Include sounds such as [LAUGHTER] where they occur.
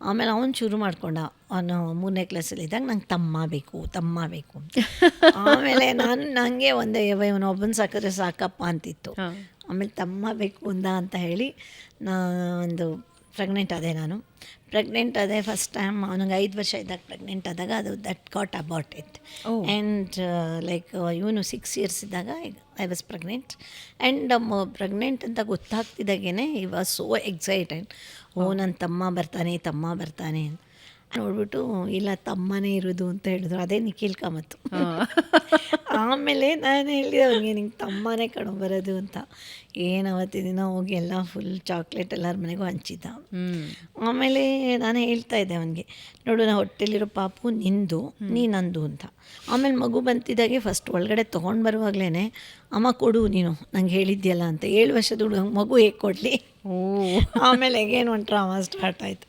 ಆಮೇಲೆ ಅವನು ಶುರು ಮಾಡ್ಕೊಂಡ ಅವನು ಮೂರನೇ ಕ್ಲಾಸಲ್ಲಿದ್ದಾಗ ನಂಗೆ ತಮ್ಮ ಬೇಕು ತಮ್ಮ ಬೇಕು ಅಂತ. [LAUGHS] ಆಮೇಲೆ ನಾನು ನನಗೆ ಒಂದೇ ಇವನು ಒಬ್ಬನ ಸಾಕಿದ್ರೆ ಸಾಕಪ್ಪ ಅಂತಿತ್ತು. ಆಮೇಲೆ ತಮ್ಮ ಬೇಕು ಅಂದ ಅಂತ ಹೇಳಿ ನಾ ಒಂದು ಪ್ರೆಗ್ನೆಂಟ್ ಅದೇ ನಾನು. ಪ್ರೆಗ್ನೆಂಟ್ ಅದೇ ಫಸ್ಟ್ ಟೈಮ್ ಅವನಿಗೆ ಐದು ವರ್ಷ ಇದ್ದಾಗ ಪ್ರೆಗ್ನೆಂಟ್ ಆದಾಗ ಅದು that got about it. And like ಇವನು ಸಿಕ್ಸ್ ಇಯರ್ಸ್ ಇದ್ದಾಗ I was pregnant and pregnant ಅಂತ ಗೊತ್ತಾಗ್ತಿದ್ದಾಗೇನೆ ಈ ವಾಸ್ ಸೋ ಎಕ್ಸೈಟೆಡ್ ಓ ನನ್ನ ತಮ್ಮ ಬರ್ತಾನೆ ತಮ್ಮ ಬರ್ತಾನೆ ಅಂತ. ನೋಡ್ಬಿಟ್ಟು ಇಲ್ಲ ತಮ್ಮನೇ ಇರೋದು ಅಂತ ಹೇಳಿದ್ರು. ಅದೇ ನಿಖಿಲ್ ಕಾಮತ್ತು [LAUGHS] ಆಮೇಲೆ ನಾನು ಹೇಳಿದೆ ಅವ್ನಿಗೆ ನಿಂಗೆ ತಮ್ಮನೇ ಕಣ ಬರೋದು ಅಂತ. ಏನು ಅವತ್ತಿನ ದಿನ ಹೋಗಿ ಎಲ್ಲ ಫುಲ್ ಚಾಕ್ಲೇಟ್ ಎಲ್ಲರ ಮನೆಗೂ ಹಂಚಿದ್ದ. ಆಮೇಲೆ ನಾನು ಹೇಳ್ತಾ ಇದ್ದೆ ಅವನಿಗೆ ನೋಡು ನಾ ಹೊಟ್ಟೆಲಿರೋ ಪಾಪು ನಿಂದು ನೀ ನಂದು ಅಂತ. ಆಮೇಲೆ ಮಗು ಬಂತಿದ್ದಾಗೆ ಫಸ್ಟ್ ಒಳಗಡೆ ತೊಗೊಂಡು ಬರುವಾಗಲೇ ಅಮ್ಮ ಕೊಡು ನೀನು ನಂಗೆ ಹೇಳಿದ್ಯಲ್ಲ ಅಂತ. ಏಳು ವರ್ಷದ ಹುಡುಗ ಮಗು ಹೇಗೆ ಕೊಡಲಿ? ಓ. ಆಮೇಲೆ ಏನು ಒಂದು ಡ್ರಾಮಾ ಸ್ಟಾರ್ಟ್ ಆಯಿತು.